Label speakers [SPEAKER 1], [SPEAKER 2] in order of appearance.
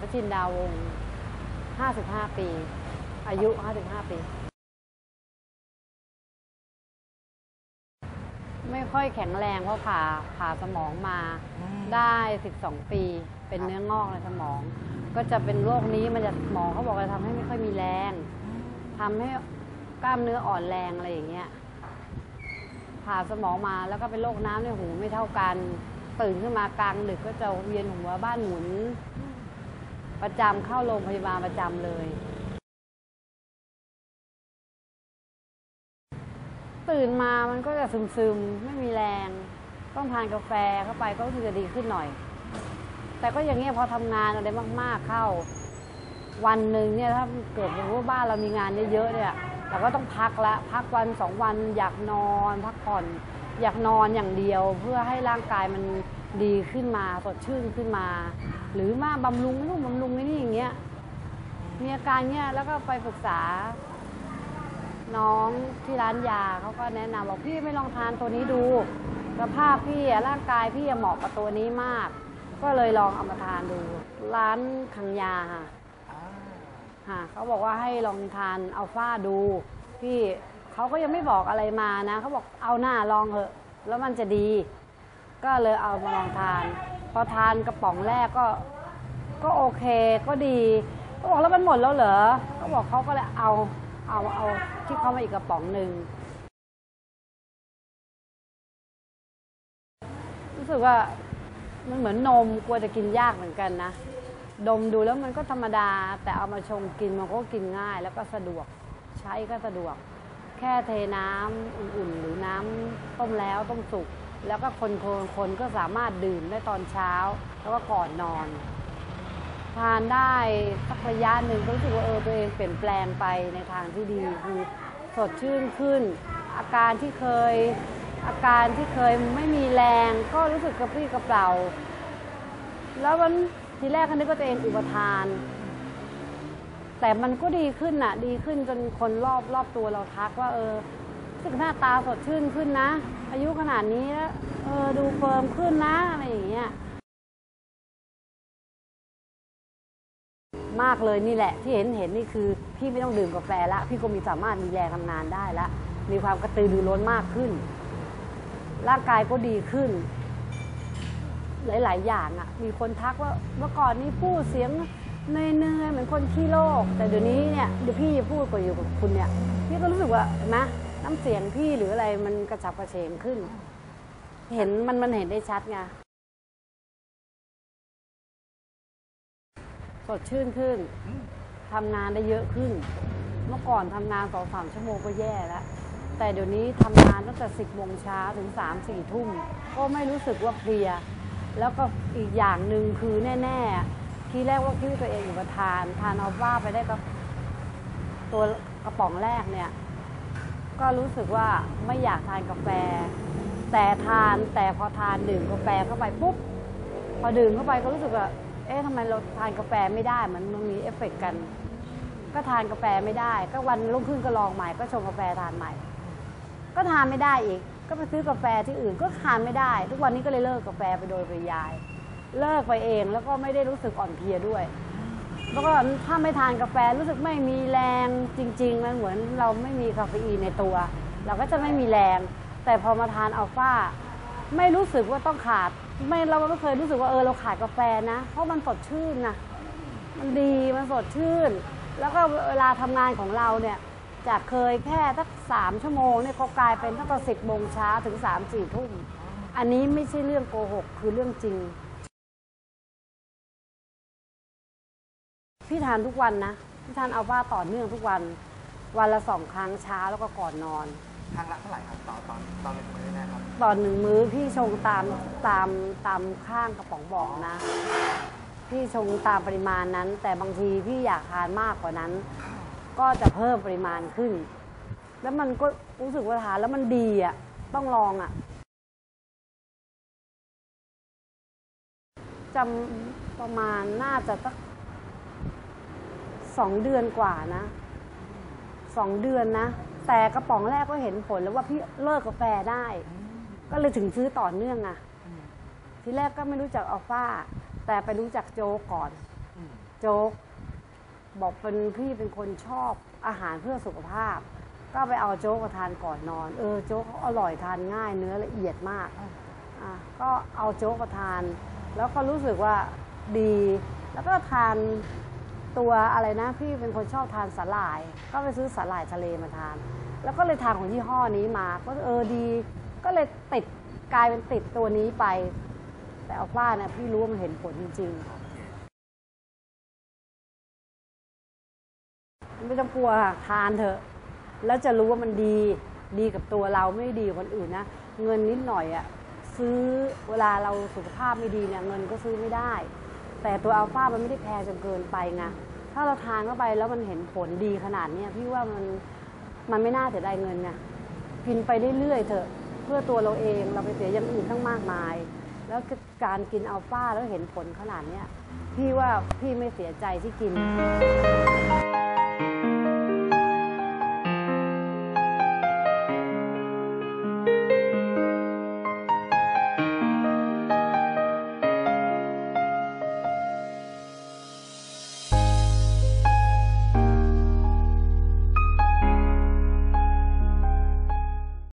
[SPEAKER 1] พระจินดาวงศ์55 ปี อายุ 55 ปี ไม่ค่อยแข็งแรงเพราะผ่าผ่าสมองมา
[SPEAKER 2] อืม
[SPEAKER 1] ได้ 12 ปี เป็นเนื้องอกในสมอง ก็จะเป็นโรคนี้มันจะหมอเขาบอกจะทำให้ไม่ค่อยมีแรง ทำให้กล้ามเนื้ออ่อนแรงอะไรอย่างเงี้ย ผ่าสมองมาแล้วก็เป็นโรคน้ำในหูไม่เท่ากัน ตื่นขึ้นมากลางดึกก็จะเวียนหัวบ้านหมุน ประจำเข้าโรงพยาบาลประจำเลย ตื่นมามันก็จะซึมๆ ไม่มีแรง ต้องทานกาแฟเข้าไปก็รู้สึกจะดีขึ้นหน่อย แต่ก็อย่างเงี้ยพอทำงานอะไรมากๆเข้า วันหนึ่งเนี่ยถ้าเกิดสมมติว่าบ้านเรามีงานเยอะๆเนี่ยเราก็ต้องพักละพักวันสองวันอยากนอน พักผ่อนอยากนอนอย่างเดียว เพื่อให้ร่างกายมัน ดีขึ้นมาสดชื่นขึ้นมา หรือมาบำรุงนู่นบำรุงนี่อย่างเงี้ยมีอาการเงี้ยแล้วก็ไปปรึกษา น้องที่ร้านยาเขาก็แนะนำบอกพี่ไม่ลองทานตัวนี้ดูสภาพพี่อะร่างกายพี่อะเหมาะกับตัวนี้มาก ก็เลยลองเอามาทานดู ร้านคังยาค่ะ
[SPEAKER 2] อ่า
[SPEAKER 1] ค่ะเขาบอกว่าให้ลองทานอัลฟาดู พี่เขาก็ยังไม่บอกอะไรมานะเขาบอกเอาหน้าลองเถอะ แล้วมันจะดี ก็เลยเอามาลองทาน พอทานกระป๋องแรกก็ ก็โอเคก็ดีเขาบอกแล้วมันหมดแล้วเหรอเขาบอกเขาก็เลยเอาเอาเอาที่เขามาอีกกระป๋องหนึ่งรู้สึกว่ามันเหมือนนมกลัวจะกินยากเหมือนกันนะ ดมดูแล้วมันก็ธรรมดา แต่เอามาชงกินมันก็กินง่าย แล้วก็สะดวกใช้ก็สะดวก แค่เทน้ำอุ่นๆ หรือน้ำต้มแล้วต้มสุก แล้วก็คนๆคนก็สามารถดื่มได้ตอนเช้า แล้วก็ก่อนนอน ทานได้สักระยะหนึ่งก็รู้สึกว่าเออตัวเองเปลี่ยนแปลงไปในทางที่ดีคือสดชื่นขึ้น อาการที่เคยอาการที่เคยไม่มีแรงก็รู้สึกกระปรี้กระเปร่า แล้วมันทีแรกก็นึกว่าตัวเองอุปทาน แต่มันก็ดีขึ้นน่ะ ดีขึ้นจนคนรอบรอบตัวเราทักว่าเออ สึกหน้าตาสดชื่นขึ้นนะ อายุขนาดนี้แล้วเออดูเฟิร์มขึ้นนะอะไรอย่างเงี้ยมากเลยนี่แหละที่เห็นเห็นนี่คือ พี่ไม่ต้องดื่มกาแฟละพี่ก็มีสามารถมีแรงทำงานได้ละมีความกระตือรือร้นมากขึ้น ร่างกายก็ดีขึ้น หลาย ๆ อย่างอะ่ะ มีคนทักว่าเมื่อก่อนนี้พูดเสียงเนยๆเหมือนคนขี้โลกแต่เดี๋ยวนี้เนี่ยเดี๋ยวพี่พูดกว่าอยู่กับคุณเนี่ยพี่ก็รู้สึกว่าเห็นไหม น้ำเสียงพี่หรืออะไรมันกระฉับกระเฉงขึ้น เห็นมันมันเห็นได้ชัดไงสดชื่นขึ้นทำงานได้เยอะขึ้น เมื่อก่อนทำงานสองสามชั่วโมงก็แย่แล้วแต่เดี๋ยวนี้ทำงานตั้งแต่สิบโมงเช้าถึงสามสี่ทุ่ม ก็ไม่รู้สึกว่าเพลีย แล้วก็อีกอย่างหนึ่งคือแน่ ๆ ทีแรกว่าคิดว่าตัวเองอุประทาน ทานเอาว่าไปได้กับตัวกระป๋องแรกเนี่ย ก็รู้สึกว่าไม่อยากทานกาแฟ แต่ทานแต่พอทานดื่มกาแฟเข้าไปปุ๊บพอดื่มเข้าไปก็รู้สึกว่าเอ๊ะทำไมเราทานกาแฟไม่ได้มันมันมีเอฟเฟกต์กัน ก็ทานกาแฟไม่ได้ ก็วันรุ่งขึ้นก็ลองใหม่ ก็ชงกาแฟทานใหม่ ก็ทานไม่ได้อีก ก็ไปซื้อกาแฟที่อื่นก็ทานไม่ได้ ทุกวันนี้ก็เลยเลิกกาแฟไปโดยปริยาย เลิกไปเองแล้วก็ไม่ได้รู้สึกอ่อนเพลียด้วย แล้วก็ถ้าไม่ทานกาแฟรู้สึกไม่มีแรงจริงๆมันเหมือนเราไม่มีคาเฟอีนในตัว เราก็จะไม่มีแรง แต่พอมาทานอัลฟาไม่รู้สึกว่าต้องขาด ไม่เราไม่เคยรู้สึกว่าเออเราขาดกาแฟนะ เพราะมันสดชื่นนะมันดีมันสดชื่น แล้วก็เวลาทำงานของเราเนี่ยจากเคยแค่สักสามชั่วโมงเนี่ยก็กลายเป็นตั้งแต่สิบโมงเช้าถึงสามสี่ทุ่มอันนี้ไม่ใช่เรื่องโกหกคือเรื่องจริง พี่ทานทุกวันนะพี่ทานอัลฟาต่อเนื่องทุกวัน วันละสองครั้งเช้าแล้วก็ก่อนนอน
[SPEAKER 2] ทางละเท่าไหร่ครับต่อตอนตอนหนึ่งมื้อนะครับ
[SPEAKER 1] ตอนหนึ่งมื้อพี่ชงตามตามตามข้างกระป๋องบอกนะ พี่ชงตามปริมาณนั้น แต่บางทีพี่อยากทานมากกว่านั้น ก็จะเพิ่มปริมาณขึ้น แล้วมันก็รู้สึกว่าทานแล้วมันดีอะต้องลองอะจำประมาณน่าจะสัก สองเดือนกว่านะสองเดือนนะ แต่กระป๋องแรกก็เห็นผลแล้วว่าพี่เลิกกาแฟได้ ก็เลยถึงซื้อต่อเนื่องอะทีแรกก็ไม่รู้จักอัลฟาแต่ไปรู้จักโจก่อน
[SPEAKER 2] อืม
[SPEAKER 1] โจ๊กบอกเป็นพี่เป็นคนชอบอาหารเพื่อสุขภาพ ก็ไปเอาโจ๊กมาทานก่อนนอน เออโจ๊กเขาอร่อยทานง่ายเนื้อละเอียดมากอะก็เอาโจ๊กมาทาน แล้วก็รู้สึกว่าดี แล้วก็ทาน ตัวอะไรนะพี่เป็นคนชอบทานสาหร่าย ก็ไปซื้อสาหร่ายทะเลมาทาน แล้วก็เลยทานของยี่ห้อนี้มาก็เออดี ก็เลยติดกลายเป็นติดตัวนี้ไป แต่เอาป้าเนี่ยพี่รู้ว่ามันเห็นผลจริงๆไม่ต้องกลัวค่ะทานเถอะ แล้วจะรู้ว่ามันดีดีกับตัวเราไม่ด้ดีกับคนอื่นนะ เงินนิดหน่อยอะซื้อเวลาเราสุขภาพไม่ดีเนี่ยเงินก็ซื้อไม่ได้ แต่ตัวอัลฟามันไม่ได้แพงจนเกินไปไงถ้าเราทานเข้าไปแล้วมันเห็นผลดีขนาดเนี้ยพี่ว่ามันมันไม่น่าเสียดายเงินไงกินไปเรื่อยๆเถอะ เพื่อตัวเราเองเราไปเสียอย่างอื่นตั้งมากมาย แล้วการกินอัลฟาแล้วเห็นผลขนาดเนี้ยพี่ว่าพี่ไม่เสียใจที่กิน